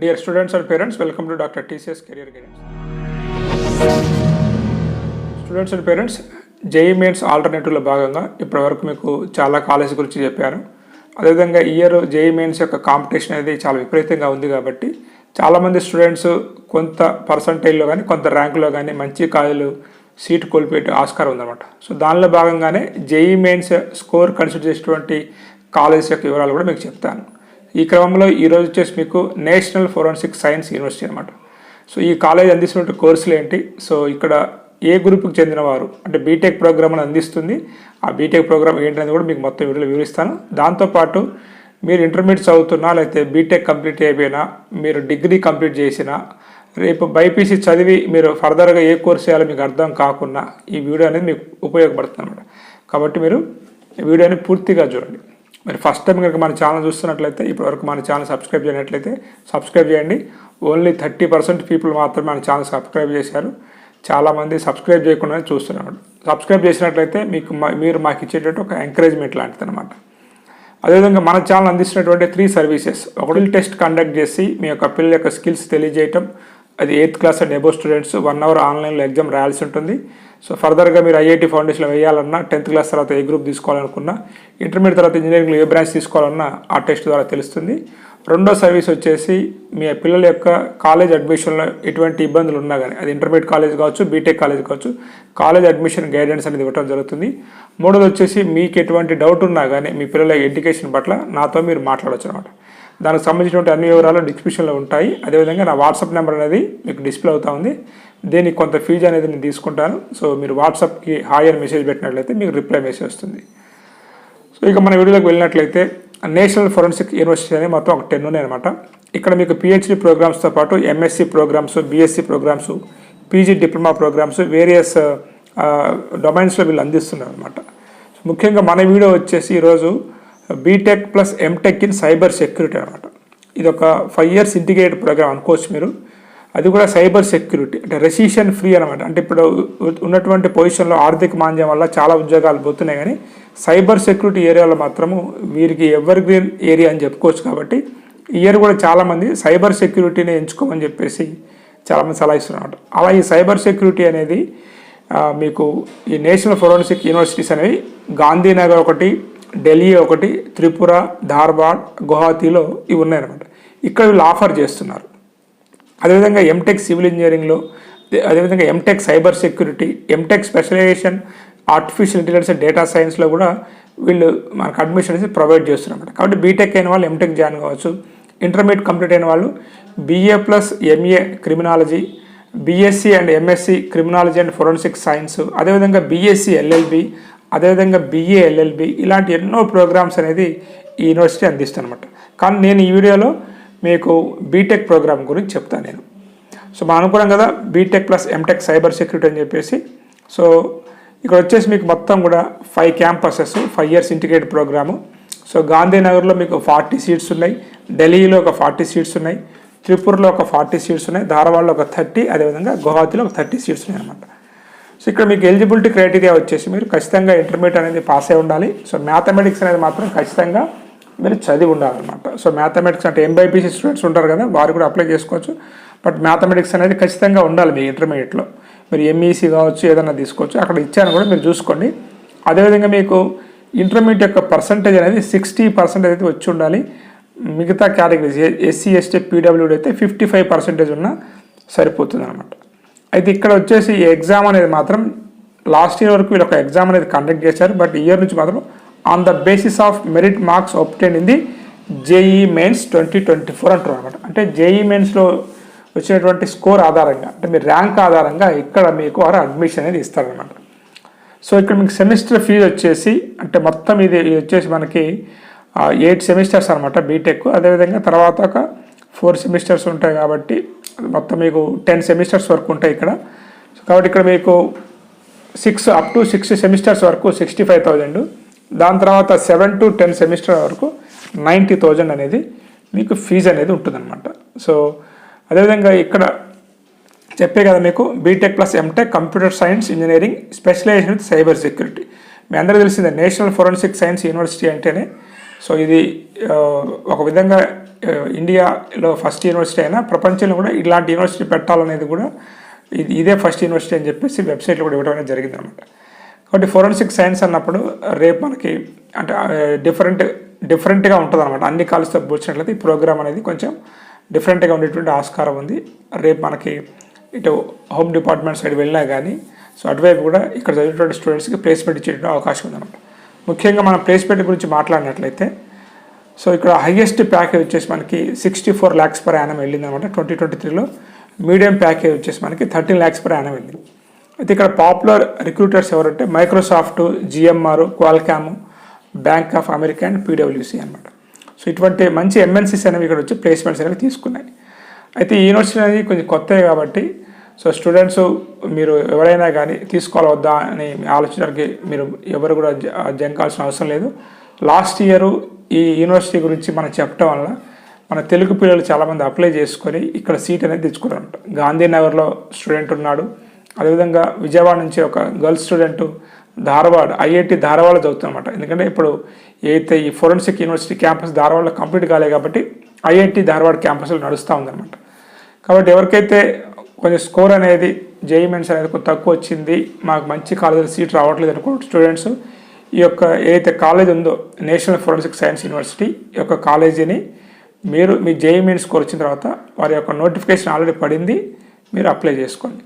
Dear students and parents welcome to doctor TCS career guidance students and parents JEE Mains ఆల్టర్నేటివ్లో భాగంగా ఇప్పటివరకు మీకు చాలా college గురించి చెప్పాను. అదేవిధంగా ఇయర్ జేఈ మెయిన్స్ యొక్క కాంపిటీషన్ అనేది చాలా విపరీతంగా ఉంది కాబట్టి చాలామంది స్టూడెంట్స్ కొంత పర్సంటేజ్లో కానీ కొంత ర్యాంకులో కానీ మంచి కాలేజీలు సీట్ కోల్పోయే ఆస్కారం ఉందన్నమాట. సో దానిలో భాగంగానే జేఈ మెయిన్స్ స్కోర్ కన్సిడర్ చేసేటువంటి కాలేజెస్ యొక్క వివరాలు కూడా మీకు చెప్తాను. క్రమంలో ఈరోజు వచ్చేసి మీకు నేషనల్ ఫోరెన్సిక్ సైన్స్ యూనివర్సిటీ అనమాట సో ఈ కాలేజ్ అందిస్తున్న కోర్సులు ఏంటి? సో ఇక్కడ ఏ గ్రూప్కి చెందినవారు? అంటే బీటెక్ ప్రోగ్రామ్ని అందిస్తుంది. ఆ బీటెక్ ప్రోగ్రామ్ ఏంటనేది కూడా మీకు మొత్తం వీడియోలో వివరిస్తాను. దాంతోపాటు మీరు ఇంటర్మీడియట్ చదువుతున్నా లేకపోతే బీటెక్ కంప్లీట్ అయిపోయినా మీరు డిగ్రీ కంప్లీట్ చేసినా రేపు బైపీసీ చదివి మీరు ఫర్దర్గా ఏ కోర్స్ చేయాలో మీకు అర్థం కాకుండా ఈ వీడియో అనేది మీకు ఉపయోగపడుతుంది అనమాట కాబట్టి మీరు వీడియోని పూర్తిగా చూడండి. మరి ఫస్ట్ టైం కనుక మన ఛానల్ చూస్తున్నట్లయితే ఇప్పటివరకు మన ఛానల్ సబ్స్క్రైబ్ చేయనట్లయితే సబ్స్క్రైబ్ చేయండి. ఓన్లీ థర్టీ పర్సెంట్ పీపుల్ మాత్రమే మన ఛానల్ సబ్స్క్రైబ్ చేశారు. చాలామంది సబ్స్క్రైబ్ చేయకుండానే చూస్తున్నాడు సబ్స్క్రైబ్ చేసినట్లయితే మీకు మీరు మాకు ఇచ్చేటట్టు ఒక ఎంకరేజ్మెంట్ లాంటిది అనమాట అదేవిధంగా మన ఛానల్ అందిస్తున్నటువంటి త్రీ సర్వీసెస్ ఒకటి టెస్ట్ కండక్ట్ చేసి మీ యొక్క పిల్లల యొక్క స్కిల్స్ తెలియజేయటం. అది eighth class and above students one hour ఆన్లైన్లో ఎగ్జామ్ రాయాల్సి ఉంటుంది. సో ఫర్దర్గా మీరు ఐఐటి ఫౌండేషన్లో వేయాలన్నా టెన్త్ క్లాస్ తర్వాత ఏ గ్రూప్ తీసుకోవాలనుకున్నా ఇంటర్మీడియట్ తర్వాత ఇంజనీరింగ్లో ఏ బ్రాంచ్ తీసుకోవాలన్నా ఆ టెస్ట్ ద్వారా తెలుస్తుంది. రెండో సర్వీస్ వచ్చేసి మీ పిల్లల యొక్క కాలేజ్ అడ్మిషన్లో ఎటువంటి ఇబ్బందులు ఉన్నా కానీ అది ఇంటర్మీడియట్ కాలేజ్ కావచ్చు బీటెక్ కాలేజ్ కావచ్చు కాలేజ్ అడ్మిషన్ గైడెన్స్ అనేది ఇవ్వడం జరుగుతుంది. మూడోది వచ్చేసి మీకు ఎటువంటి డౌట్ ఉన్నా కానీ మీ పిల్లల ఎడ్యుకేషన్ పట్ల నాతో మీరు మాట్లాడవచ్చు అనమాట దానికి సంబంధించినటువంటి అన్ని వివరాలు డిస్క్రిప్షన్లో ఉంటాయి. అదేవిధంగా నా వాట్సాప్ నెంబర్ అనేది మీకు డిస్ప్లే అవుతా ఉంది. దీనికి కొంత ఫీజు అనేది నేను తీసుకుంటాను. సో మీరు వాట్సాప్కి హాయ్ అని మెసేజ్ పెట్టినట్లయితే మీకు రిప్లై మెసేజ్ వస్తుంది. సో ఇక మన వీడియోలోకి వెళ్ళినట్లయితే నేషనల్ ఫోరెన్సిక్ యూనివర్సిటీ అనేది మొత్తం ఒక టెన్ ఉన్నాయి అనమాట ఇక్కడ మీకు పిహెచ్డి ప్రోగ్రామ్స్తో పాటు MSc programs BSc programs PG diploma programs various డొమైన్స్లో వీళ్ళు అందిస్తున్నారు అనమాట ముఖ్యంగా మన వీడియో వచ్చేసి ఈరోజు BTech plus MTech in cyber security అనమాట. ఇది ఒక ఫైవ్ ఇయర్స్ ఇంటిగ్రేటెడ్ ప్రోగ్రామ్ అనుకోవచ్చు మీరు. అది కూడా సైబర్ సెక్యూరిటీ అంటే రెసిషన్ ఫ్రీ అనమాట. అంటే ఇప్పుడు ఉన్నటువంటి పొజిషన్లో ఆర్థిక మాంద్యం వల్ల చాలా ఉద్యోగాలు పోతున్నాయి కానీ సైబర్ సెక్యూరిటీ ఏరియాలో మాత్రము వీరికి ఎవర్ గ్రీన్ ఏరియా అని చెప్పుకోవచ్చు కాబట్టి ఇయర్ కూడా చాలామంది సైబర్ సెక్యూరిటీని ఎంచుకోమని చెప్పేసి చాలామంది సలహా ఇస్తున్నారు అలా ఈ సైబర్ సెక్యూరిటీ అనేది మీకు ఈ నేషనల్ ఫోరెన్సిక్ యూనివర్సిటీస్ అనేవి గాంధీనగర్ ఒకటి ఢిల్లీ ఒకటి త్రిపుర ధార్వాడ్ గుహాతీలో ఇవి ఉన్నాయన్నమాట. ఇక్కడ వీళ్ళు ఆఫర్ చేస్తున్నారు. అదేవిధంగా ఎంటెక్ సివిల్ ఇంజనీరింగ్లో అదేవిధంగా MTech cyber security MTech specialization artificial intelligence data సైన్స్లో కూడా వీళ్ళు మనకు అడ్మిషన్ అనేది ప్రొవైడ్ చేస్తున్నారు కాబట్టి బీటెక్ అయిన వాళ్ళు ఎంటెక్ జాయిన్ కావచ్చు. ఇంటర్మీడియట్ కంప్లీట్ అయిన వాళ్ళు BA plus MA criminology BSc and MSc criminology and forensic science అదేవిధంగా బీఎస్సీ ఎల్ఎల్బి అదేవిధంగా బీఏ ఎల్ఎల్బి ఇలాంటి ఎన్నో ప్రోగ్రామ్స్ అనేది ఈ యూనివర్సిటీ అందిస్తుందన్నమాట. కానీ నేను ఈ వీడియోలో మీకు బీటెక్ ప్రోగ్రామ్ గురించి చెప్తాను నేను. సో మనం అనుకున్నాం కదా BTech plus MTech cyber security అని చెప్పేసి. సో ఇక్కడ వచ్చేసి మీకు మొత్తం కూడా five campuses five years integrate program so గాంధీనగర్లో మీకు ఫార్టీ సీట్స్ ఉన్నాయి ఢిల్లీలో ఒక ఫార్టీ సీట్స్ ఉన్నాయి త్రిపురలో ఒక ఫార్టీ సీట్స్ ఉన్నాయి ధారవాడలో ఒక థర్టీ అదేవిధంగా గువాహతిలో ఒక థర్టీ సీట్స్ ఉన్నాయి అనమాట సో ఇక్కడ మీకు ఎలిజిబిలిటీ క్రైటీరియా వచ్చేసి మీరు ఖచ్చితంగా ఇంటర్మీడియట్ అనేది పాస్ అయి ఉండాలి. సో మ్యాథమెటిక్స్ అనేది మాత్రం ఖచ్చితంగా మీరు చదివి ఉండాలన్నమాట. సో మ్యాథమెటిక్స్ అంటే ఎంబైపీసీ స్టూడెంట్స్ ఉంటారు కదా వారు కూడా అప్లై చేసుకోవచ్చు. బట్ మ్యాథమెటిక్స్ అనేది ఖచ్చితంగా ఉండాలి మీ ఇంటర్మీడియట్లో మీరు ఎంఈసీ కావచ్చు ఏదైనా తీసుకోవచ్చు. అక్కడ ఇచ్చాను కూడా మీరు చూసుకోండి. అదేవిధంగా మీకు ఇంటర్మీడియట్ యొక్క పర్సంటేజ్ అనేది సిక్స్టీ పర్సెంటేజ్ అయితే వచ్చి ఉండాలి. మిగతా కేటగిరీస్ ఎస్సీ ఎస్టీ పీడబ్ల్యూడీ అయితే ఫిఫ్టీ ఫైవ్ పర్సెంటేజ్ ఉన్నా సరిపోతుంది అనమాట అయితే ఇక్కడ వచ్చేసి ఈ ఎగ్జామ్ అనేది మాత్రం లాస్ట్ ఇయర్ వరకు వీళ్ళు ఒక ఎగ్జామ్ అనేది కండక్ట్ చేశారు. బట్ ఇయర్ నుంచి మాత్రం on the basis of merit marks obtained in the JEE Mains twenty twenty four అంటారు అనమాట అంటే జేఈ మెయిన్స్లో వచ్చినటువంటి స్కోర్ ఆధారంగా అంటే మీ ర్యాంక్ ఆధారంగా ఇక్కడ మీకు వారు అడ్మిషన్ అనేది ఇస్తారనమాట సో ఇక్కడ మీకు సెమిస్టర్ ఫీజు వచ్చేసి అంటే మొత్తం ఇది ఇది వచ్చేసి మనకి ఎయిట్ సెమిస్టర్స్ అనమాట బీటెక్ అదేవిధంగా తర్వాత ఒక ఫోర్ సెమిస్టర్స్ ఉంటాయి కాబట్టి మొత్తం మీకు టెన్ సెమిస్టర్స్ వరకు ఉంటాయి ఇక్కడ. సో కాబట్టి ఇక్కడ మీకు six up to six semesters వరకు సిక్స్టీ ఫైవ్ థౌజండ్ దాని తర్వాత సెవెన్ టు టెన్ సెమిస్టర్ వరకు నైంటీ థౌజండ్ అనేది మీకు ఫీజు అనేది ఉంటుందన్నమాట. సో అదేవిధంగా ఇక్కడ చెప్పే కదా మీకు BTech plus MTech computer science engineering specialization with cyber security మీ అందరూ తెలిసిందే నేషనల్ ఫోరెన్సిక్ సైన్స్ యూనివర్సిటీ అంటేనే సో ఇది ఒక విధంగా ఇండియాలో ఫస్ట్ యూనివర్సిటీ అయినా ప్రపంచంలో కూడా ఇలాంటి యూనివర్సిటీ పెట్టాలనేది కూడా ఇది ఇదే ఫస్ట్ యూనివర్సిటీ అని చెప్పేసి వెబ్సైట్లో కూడా ఇవ్వడం అనేది జరిగింది అనమాట కాబట్టి ఫోరెన్సిక్ సైన్స్ అన్నప్పుడు రేపు మనకి అంటే డిఫరెంట్ డిఫరెంట్గా ఉంటుంది అనమాట అన్ని కాలేజ్తో పోల్చినట్లయితే ఈ ప్రోగ్రామ్ అనేది కొంచెం డిఫరెంట్గా ఉండేటువంటి ఆస్కారం ఉంది. రేపు మనకి ఇటు హోమ్ డిపార్ట్మెంట్ సైడ్ వెళ్ళినా కానీ సో అటువైపు కూడా ఇక్కడ చదివేటువంటి స్టూడెంట్స్కి ప్లేస్మెంట్ ఇచ్చేటువంటి అవకాశం ఉందన్నమాట. ముఖ్యంగా మనం ప్లేస్మెంట్ గురించి మాట్లాడినట్లయితే సో ఇక్కడ హైయెస్ట్ ప్యాకేజ్ వచ్చేసి మనకి sixty four lakhs per annum వెళ్ళింది అనమాట. ట్వంటీ ట్వంటీ త్రీలో మీడియం ప్యాకేజ్ వచ్చేసి మనకి థర్టీన్ ల్యాక్స్ పర్ యానం వెళ్ళింది. అయితే ఇక్కడ పాపులర్ రిక్రూటర్స్ ఎవరంటే Microsoft GMR Qualcomm bank of America and పీడబ్ల్యూసీ అనమాట సో ఇటువంటి మంచి ఎంఎన్సీస్ అనేవి ఇక్కడ వచ్చి ప్లేస్మెంట్స్ అనేవి తీసుకున్నాయి. అయితే ఈ యూనివర్సిటీ అనేది కొంచెం కొత్తవి కాబట్టి సో స్టూడెంట్స్ మీరు ఎవరైనా కానీ తీసుకోవాలి వద్దా అని మీ ఆలోచించడానికి మీరు ఎవరు కూడా జంకాల్సిన అవసరం లేదు. లాస్ట్ ఇయరు ఈ యూనివర్సిటీ గురించి మనం చెప్పడం వల్ల మన తెలుగు పిల్లలు చాలామంది అప్లై చేసుకొని ఇక్కడ సీట్ అనేది తెచ్చుకున్నారంట. గాంధీనగర్లో స్టూడెంట్ ఉన్నాడు. అదేవిధంగా విజయవాడ నుంచి ఒక girls student Dharwad IIT Dharwad చదువుతున్నమాట ఎందుకంటే ఇప్పుడు ఏదైతే ఈ ఫోరెన్సిక్ యూనివర్సిటీ క్యాంపస్ ధారవాడలో కంప్లీట్ కాలేదు కాబట్టి ఐఐటి ధారవాడ క్యాంపస్లో నడుస్తూ ఉందన్నమాట. కాబట్టి ఎవరికైతే కొంచెం స్కోర్ అనేది జేఈ మెన్స్ అనేది కొంచెం తక్కువ వచ్చింది మాకు మంచి కాలేజీలో సీట్ రావట్లేదు అనుకో స్టూడెంట్స్ ఈ యొక్క ఏదైతే కాలేజ్ ఉందో నేషనల్ ఫోరెన్సిక్ సైన్స్ యూనివర్సిటీ ఈ యొక్క కాలేజీని మీరు మీ జేఈ మెయిన్ స్కోర్ వచ్చిన తర్వాత వారి యొక్క నోటిఫికేషన్ ఆల్రెడీ పడింది మీరు అప్లై చేసుకోండి.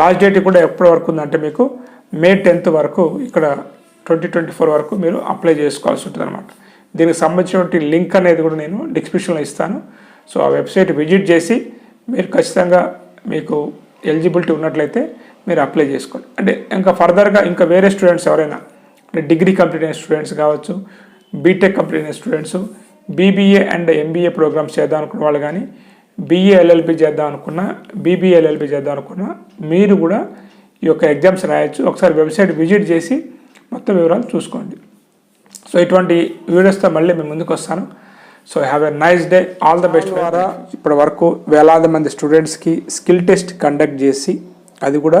లాస్ట్ డేట్ కూడా ఎప్పటి వరకు ఉందంటే మీకు మే టెన్త్ వరకు ఇక్కడ ట్వంటీ ట్వంటీ ఫోర్ వరకు మీరు అప్లై చేసుకోవాల్సి ఉంటుంది అనమాట దీనికి సంబంధించినటువంటి లింక్ అనేది కూడా నేను డిస్క్రిప్షన్లో ఇస్తాను. సో ఆ వెబ్సైట్ విజిట్ చేసి మీరు ఖచ్చితంగా మీకు ఎలిజిబిలిటీ ఉన్నట్లయితే మీరు అప్లై చేసుకోండి. అంటే ఇంకా ఫర్దర్గా ఇంకా వేరే స్టూడెంట్స్ ఎవరైనా డిగ్రీ కంప్లీట్ అయిన స్టూడెంట్స్ కావచ్చు బీటెక్ కంప్లీట్ అయిన students BBA and MBA programmes చేద్దాం అనుకున్న వాళ్ళు కానీ బీఏ ఎల్ఎల్బి చేద్దాం అనుకున్నా బీబీఏ ఎల్ఎల్బి చేద్దాం అనుకున్నా మీరు కూడా ఈ యొక్క ఎగ్జామ్స్ రాయొచ్చు. ఒకసారి వెబ్సైట్ విజిట్ చేసి మొత్తం వివరాలు చూసుకోండి. సో ఇటువంటి వీడియోస్తో మళ్ళీ మేము ముందుకు వస్తాను. So have a nice day all the best ద్వారా ఇప్పటి వరకు వేలాది మంది స్టూడెంట్స్కి స్కిల్ టెస్ట్ కండక్ట్ చేసి అది కూడా